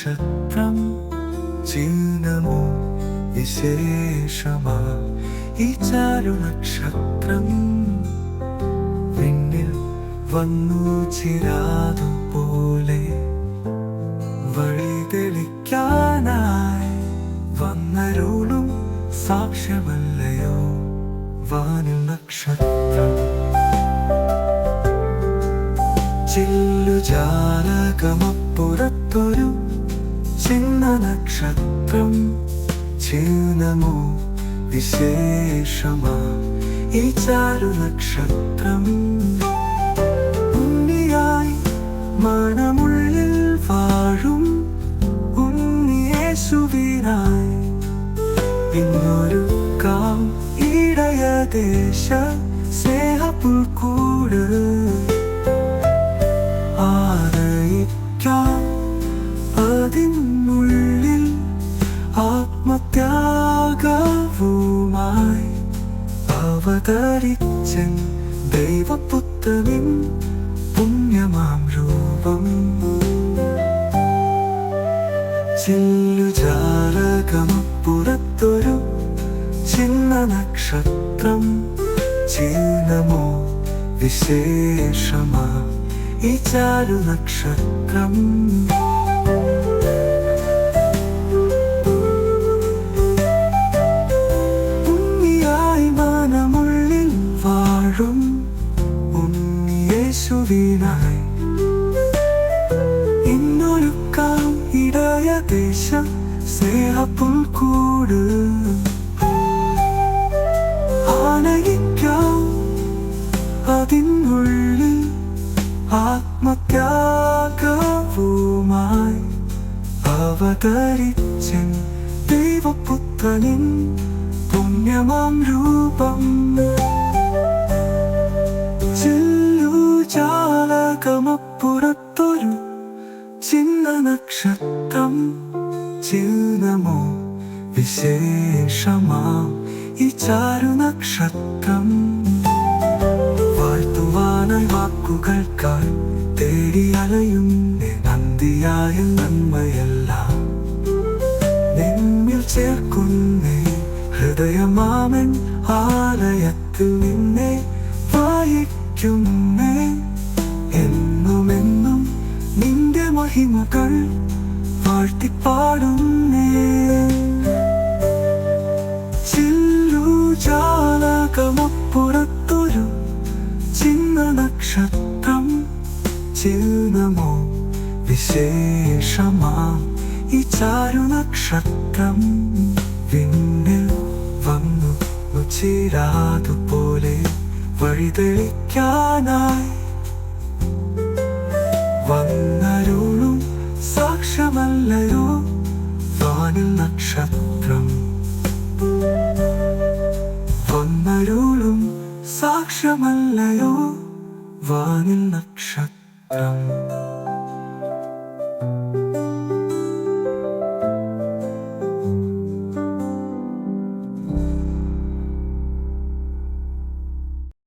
നക്ഷത്രം ചിഹ്നമോ വിശേഷമാ? ഈ ചാരു നക്ഷത്രം വിണ്ണിൽ വന്നു ചിരാതുപോലെ വഴി തെളിക്കാനായി വന്നരോളും സാക്ഷ്യമല്ലയോ? വാനിൽ നക്ഷത്രം ചില്ലു ചിന്ന നക്ഷത്രം ചിഹ്നമോ വിശേഷമാ? ഈ ചാരു നക്ഷത്രം ഉണ്ണിയായി മണമുള്ളിൽ വാഴും ഉണ്ണിയേശുവിനായി. ഇന്നൊരു കാം ഇടയദേശ അവതരിച്ചൻ ദൈവപുത്രനിൻ പുണ്യമാം രൂപം. ചില്ലുചാരകമപ്പുറത്തൊരു ചിന്ന നക്ഷത്രം ചിഹ്നമോ വിശേഷമാ ഈ ചാരു നക്ഷത്രം. വാഴും ഉണ്ണിയേശുവിനായി ഇന്നൊരുക്കാം ഇടയ ദേശം സ്നേഹപ്പുൽക്കൂട് ആനയിക്കാം അതിനുള്ളിൽ ആത്മത്യാഗവുമായി അവതരിച്ചൻ ദൈവപുത്രനിൻ പുണ്യമാം രൂപം. ചില്ലുജാലകമപ്പുറത്തൊരു ചിന്ന നക്ഷത്രം. ചിഹ്നമോ വിശേഷമാ ഈ ചാരു നക്ഷത്രം. വാഴ്ത്തുവാനായി വാക്കുകൾക്കാൽ തേടി അലയും നന്ദിയായ നന്മയെല്ലാം. നിന്നിൽ ചേർക്കുന്നേ ഹൃദയമാമൻ ആലയത്തിൽ നിന്നെ വായിക്കുന്നേ ചില്ലുജാലകമപ്പുറത്തൊരു ചിന്ന നക്ഷത്രം ചിഹ്നമോ വിശേഷമാ. ഈ ചാരു നക്ഷത്രം വിണ്ണിൽ വന്നു ചിരാതുപോലെ വഴിതെളിക്കാനായി വന്നരുളും സാക്ഷ്യമല്ലയോ വാനിൽ നക്ഷത്രം